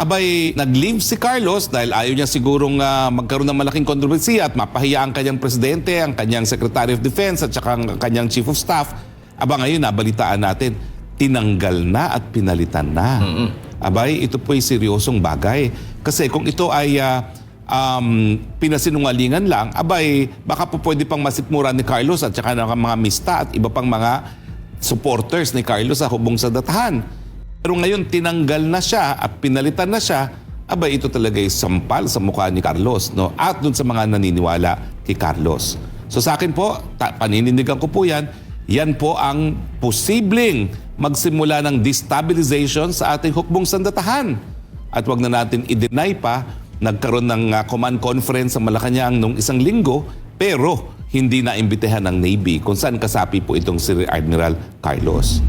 abay nag-leave si Carlos dahil ayaw niya sigurong ah, magkaroon ng malaking kontrobersiya at mapahiya ang kanyang presidente, ang kanyang Secretary of Defense at saka ang kanyang Chief of Staff. Aba ngayon, nabalitaan natin, tinanggal na at pinalitan na. Abay, ito po'y seryosong bagay. Kasi kung ito ay ah, um, pinasinungalingan lang, abay, baka po pwede pang masitmura ni Carlos at saka ng mga mista at iba pang mga supporters ni Carlos sa hubong sa datahan. Pero ngayon, tinanggal na siya at pinalitan na siya, abay, ito talaga ay sampal sa mukha ni Carlos. No? At dun sa mga naniniwala kay Carlos. So sa akin po, paninindigan ko po yan, yan po ang posibleng magsimula ng destabilization sa ating hukbong sandatahan. At wag na natin i-deny pa, nagkaroon ng uh, command conference sa Malacanang nung isang linggo, pero hindi na imbitehan ng Navy kung saan kasapi po itong si Admiral Carlos.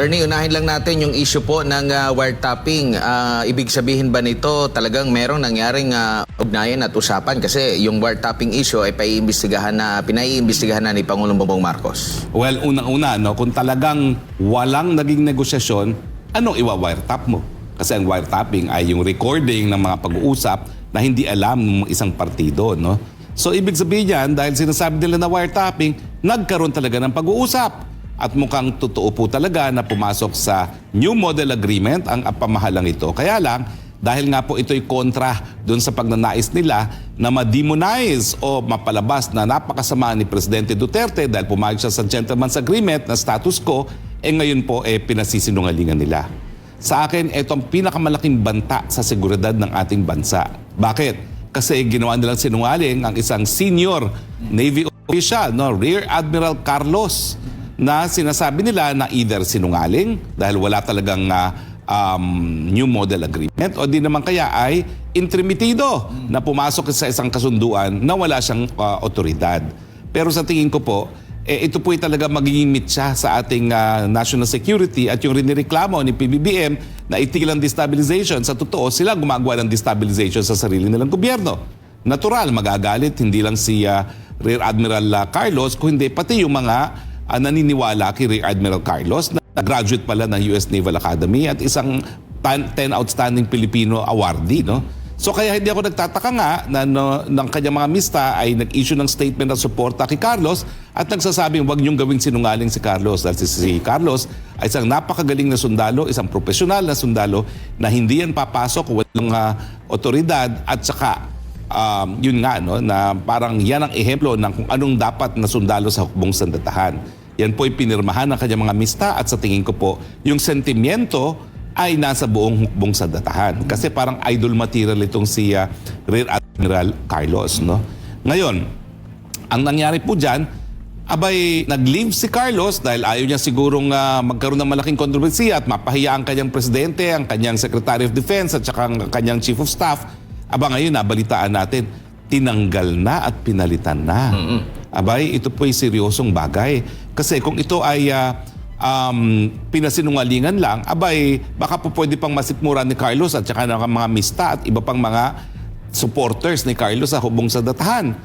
Attorney, unahin lang natin yung issue po ng ah, wiretapping. Ah, ibig sabihin ba nito talagang merong nangyaring ah, ugnayan at usapan? Kasi yung wiretapping issue ay paiimbestigahan na, pinaiimbestigahan na ni Pangulong Bongbong Marcos. Well, unang-una, no, kung talagang walang naging negosasyon, anong iwa-wiretap mo? Kasi ang wiretapping ay yung recording ng mga pag-uusap na hindi alam ng isang partido. No? So, ibig sabihin yan, dahil sinasabi nila na wiretapping, nagkaroon talaga ng pag-uusap. At mukhang totoo po talaga na pumasok sa new model agreement ang pamahalang ito. Kaya lang, dahil nga po ito'y kontra doon sa pagnanais nila na ma-demonize o mapalabas na napakasama ni Presidente Duterte dahil pumayag siya sa gentleman's agreement na status quo, eh ngayon po eh pinasisinungalingan nila. Sa akin, ito ang pinakamalaking banta sa seguridad ng ating bansa. Bakit? Kasi ginawa nilang sinungaling ang isang senior Navy official, no, Rear Admiral Carlos, na sinasabi nila na either sinungaling dahil wala talagang ah, um, new model agreement o di naman kaya ay intrimitido na pumasok sa isang kasunduan na wala siyang ah, otoridad. Pero sa tingin ko po, eh, ito po ay talaga magiging mitsa sa ating ah, national security at yung rinireklamo ni PBBM na itigil ang destabilization. Sa totoo, sila gumagawa ng destabilization sa sarili nilang gobyerno. Natural, magagalit hindi lang si ah, Rear Admiral ah, Carlos, kundi pati yung mga ah, naniniwala kay Rear Admiral Carlos na graduate pala ng US Naval Academy at isang 10 outstanding Filipino awardee. No? So kaya hindi ako nagtataka nga na no, ng kanyang mga mista ay nag-issue ng statement ng suporta kay Carlos at nagsasabing huwag niyong gawing sinungaling si Carlos dahil si, si Carlos ay isang napakagaling na sundalo, isang profesional na sundalo na hindi yan papasok, walang ah, otoridad at saka um, yun nga no na parang yan ang ehemplo ng kung anong dapat na sundalo sa hukbong sandatahan. Yan po ay pinirmahan ng kanyang mga mista at sa tingin ko po yung sentimiento ay nasa buong hukbong sandatahan. Kasi parang idol material itong si ah, Rear Admiral Carlos. No? Ngayon, ang nangyari po dyan, abay nag-leave si Carlos dahil ayaw niya sigurong ah, magkaroon ng malaking kontrobersiya at mapahiya ang kanyang presidente, ang kanyang Secretary of Defense at saka ang kanyang Chief of Staff. Aba ngayon, nabalitaan natin, tinanggal na at pinalitan na. Abay, ito po ay seryosong bagay. Kasi kung ito ay ah, um, pinasinungalingan lang, abay, baka po pwede pang masitmura ni Carlos at saka ng mga mista at iba pang mga supporters ni Carlos sa hubong sa datahan.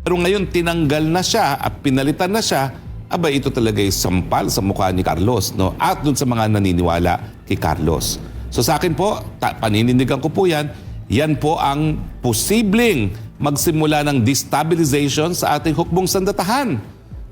Pero ngayon, tinanggal na siya at pinalitan na siya, abay, ito talaga ay sampal sa mukha ni Carlos. No? At dun sa mga naniniwala kay Carlos. So sa akin po, ta- paninindigan ko po yan, yan po ang posibleng magsimula ng destabilization sa ating hukbong sandatahan.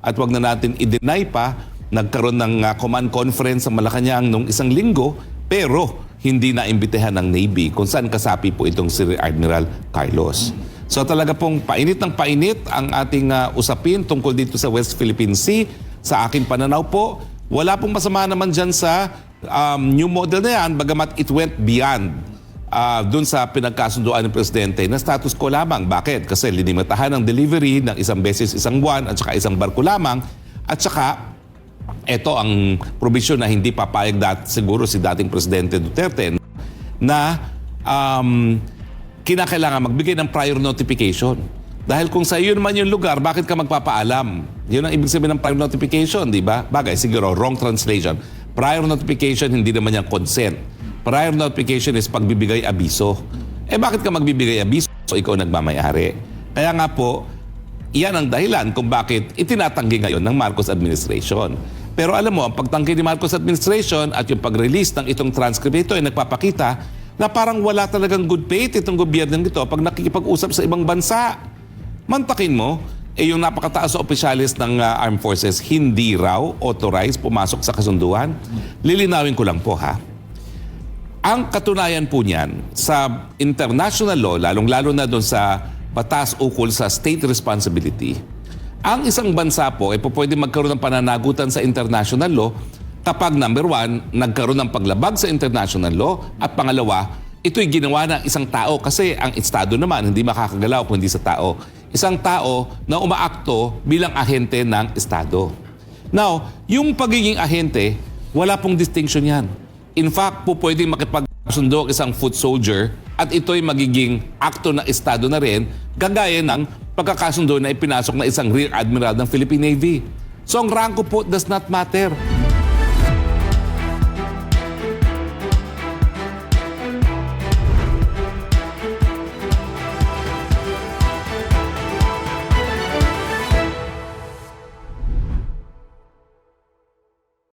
At wag na natin i-deny pa, nagkaroon ng uh, command conference sa Malacanang nung isang linggo, pero hindi na imbitehan ng Navy kung saan kasapi po itong si Admiral Carlos. So talaga pong painit ng painit ang ating uh, usapin tungkol dito sa West Philippine Sea. Sa aking pananaw po, wala pong masama naman dyan sa um, new model na yan, bagamat it went beyond ah doon sa pinagkasunduan ng presidente na status quo lamang. Bakit? Kasi linimatahan ang delivery ng isang beses isang buwan at saka isang barko lamang at saka ito ang provision na hindi papayag dat siguro si dating presidente Duterte na um, kinakailangan magbigay ng prior notification. Dahil kung sa iyo naman yung lugar, bakit ka magpapaalam? Yun ang ibig sabihin ng prior notification, di ba? Bagay, siguro, wrong translation. Prior notification, hindi naman yung consent. Prior notification is pagbibigay abiso. Eh bakit ka magbibigay abiso? So ikaw nagmamayari. Kaya nga po, iyan ang dahilan kung bakit itinatanggi ngayon ng Marcos administration. Pero alam mo, ang pagtanggi ni Marcos administration at yung pag-release ng itong transcript ito ay nagpapakita na parang wala talagang good faith itong gobyerno ito pag nakikipag-usap sa ibang bansa. Mantakin mo, eh yung napakataas na opisyalis ng uh, armed forces hindi raw authorized pumasok sa kasunduan. Lilinawin ko lang po ha. Ang katunayan po niyan sa international law, lalong-lalo na doon sa batas ukol sa state responsibility, ang isang bansa po ay po pwede magkaroon ng pananagutan sa international law kapag number one, nagkaroon ng paglabag sa international law at pangalawa, ito'y ginawa ng isang tao kasi ang Estado naman hindi makakagalaw kung hindi sa tao. Isang tao na umaakto bilang ahente ng Estado. Now, yung pagiging ahente, wala pong distinction yan. In fact, po pwedeng makipagsundo ang isang foot soldier at ito'y magiging akto ng Estado na rin, gagaya ng pagkakasundo na ipinasok na isang Rear Admiral ng Philippine Navy. So ang ranko po does not matter.